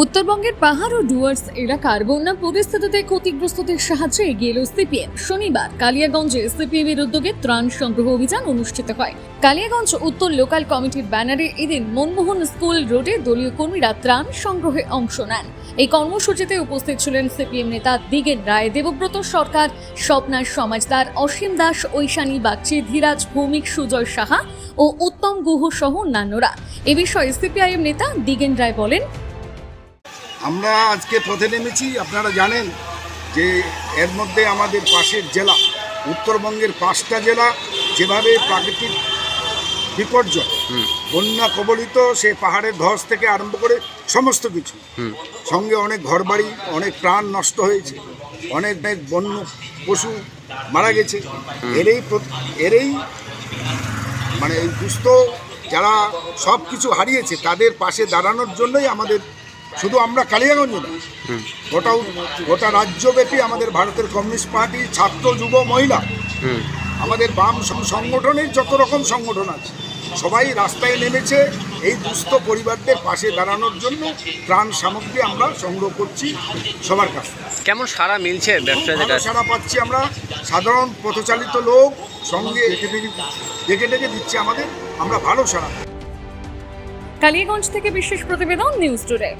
উত্তরবঙ্গের পাহাড় ও ডুয়ার্স এলাকার বন্যা পরিস্থিতিতে ক্ষতিগ্রস্তদের সাহায্যে এগিয়ে এলো সিপিএম। শনিবার কালিয়াগঞ্জে সিপিএম এর উদ্যোগে ত্রাণ সংগ্রহ অভিযান অনুষ্ঠিত হয়। কালিয়াগঞ্জ উত্তর লোকাল কমিটির ব্যানারে এদিন মনমোহন স্কুল রোডে দলীয় কর্মীরা ত্রাণ সংগ্রহে অংশ নেন। এই কর্মসূচিতে উপস্থিত ছিলেন সিপিএম নেতা দিগেন রায়, দেবব্রত সরকার স্বপ্নার সমাজদার, অসীম দাস, ঐশানী বাগচি, ধীরাজ ভৌমিক, সুজয় সাহা ও উত্তম গুহ সহ অন্যান্যরা। এ বিষয়ে সিপিআইএম নেতা দিগেন রায় বলেন আমরা আজকে পথে নেমেছি আপনারা জানেন যে এর মধ্যে আমাদের পাশের জেলা উত্তরবঙ্গের পাঁচটা জেলা যেভাবে প্রাকৃতিক বিপর্যয় বন্যা কবলিত সে পাহাড়ের ধস থেকে আরম্ভ করে সমস্ত কিছু। সঙ্গে অনেক ঘরবাড়ি অনেক প্রাণ নষ্ট হয়েছে অনেক অনেক বন্য পশু মারা গেছে। এরই এরই মানে এই দুস্থ যারা সব কিছু হারিয়েছে তাদের পাশে দাঁড়ানোর জন্যই আমাদের শুধু আমরা কালিয়াগঞ্জ না গোটা গোটা রাজ্যব্যাপী আমাদের ভারতের কমিউনিস্ট পার্টি ছাত্র যুব মহিলা আমাদের বাম সংগঠনের যত রকম সংগঠন আছে সবাই রাস্তায় নেমেছে এই দুস্থ পরিবারদের পাশে দাঁড়ানোর জন্য ত্রাণ সামগ্রী আমরা সংগ্রহ করছি সবার কাছে কেমন সারা মিলছে ব্যবসায়ীদের সারা পাচ্ছি আমরা সাধারণ পথচালিত লোক সঙ্গে ডেকে ডেকে দিচ্ছে আমাদের আমরা ভালো সারা কালিয়াগঞ্জ থেকে বিশেষ প্রতিবেদন নিউজ টুডে।